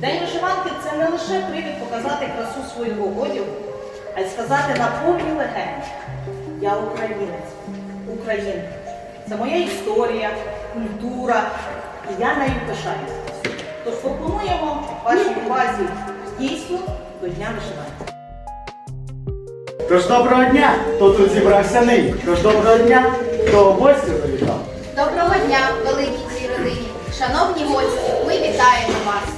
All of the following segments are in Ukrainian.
День вишиванки це не лише привід показати красу свого одягу, а й сказати на повні легенді. Я українець, українка. Це моя історія, культура, і я нею пишаюся. Тож пропонуємо вашій увазі дійсно до Дня вишиванки. Тож доброго дня, хто тут зібрався нині. Тож доброго дня, хто в гості завітав. Доброго дня, великій цій родині. Шановні гості, ми вітаємо вас.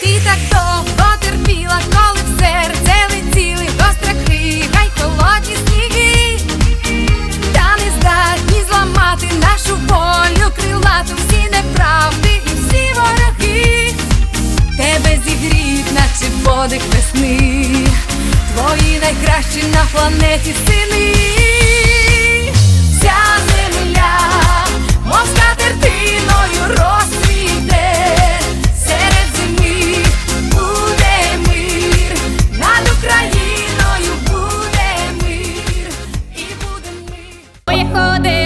Ти так довго коли серце летіли гостра крига й холодні сніги, та не здатні зламати нашу волю крилату всі неправди і всі вороги. Тебе зігріють, наче подих весни, твої найкращі на планеті сини. приходи.